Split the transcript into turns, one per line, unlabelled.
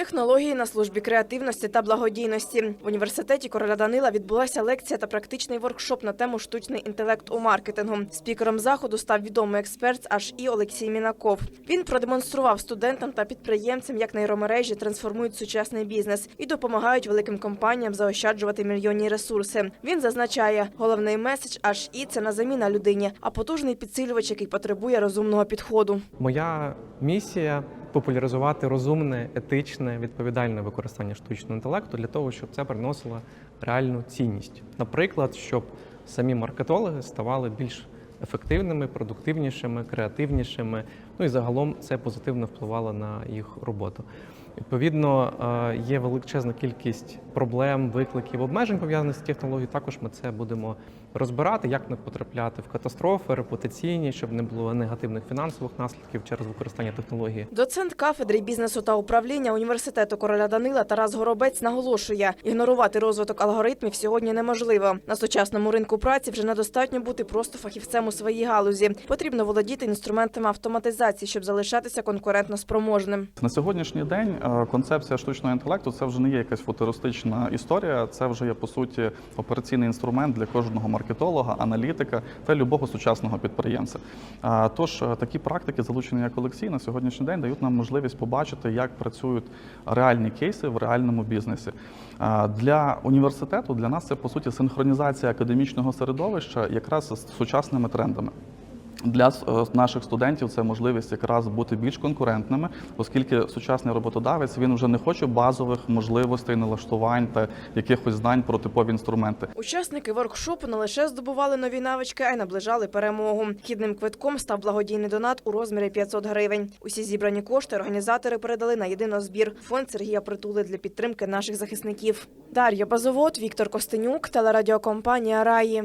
Технології на службі креативності та благодійності в університеті короля Данила відбулася лекція та практичний воркшоп на тему штучний інтелект у маркетингу. Спікером заходу став відомий експерт з HI Олексій Мінаков. Він продемонстрував студентам та підприємцям, як нейромережі трансформують сучасний бізнес і допомагають великим компаніям заощаджувати мільйонні ресурси. Він зазначає, головний меседж HI – це не заміна людині, а потужний підсилювач, який потребує розумного підходу.
Моя місія популяризувати розумне, етичне, відповідальне використання штучного інтелекту для того, щоб це приносило реальну цінність. Наприклад, щоб самі маркетологи ставали більш ефективними, продуктивнішими, креативнішими. Ну і загалом це позитивно впливало на їх роботу. Відповідно, е, є величезна кількість проблем, викликів, обмежень пов'язаних з технологією. Також ми це будемо розбирати, як не потрапляти в катастрофи репутаційні, щоб не було негативних фінансових наслідків через використання технології.
Доцент кафедри бізнесу та управління університету короля Данила Тарас Горобець наголошує, ігнорувати розвиток алгоритмів сьогодні неможливо. На сучасному ринку праці вже недостатньо бути просто фахівцем у своїй галузі. Потрібно володіти інструментами автоматизації, щоб залишатися конкурентно спроможним.
На сьогоднішній день е, концепція штучного інтелекту це вже не є якась футуристична історія. Це вже є по суті операційний інструмент для кожного маркетолога, аналітика та любого сучасного підприємця. А, Тож е, такі практики, залучені як Олексій, на сьогоднішній день дають нам можливість побачити, як працюють реальні кейси в реальному бізнесі. Для університету для нас це по суті синхронізація академічного середовища якраз з сучасними трендами. Для е, наших студентів це можливість якраз бути більш конкурентними, оскільки сучасний роботодавець він вже не хоче базових можливостей, налаштувань та якихось знань про типові інструменти.
Учасники воркшопу не лише здобували нові навички, а й наближали перемогу. Хідним квитком став благодійний донат у розмірі 500 гривень. Усі зібрані кошти організатори передали на єдинозбір фонд Сергія Притули для підтримки наших захисників. Дар'я Базовод, Віктор Костенюк, телерадіокомпанія Раї.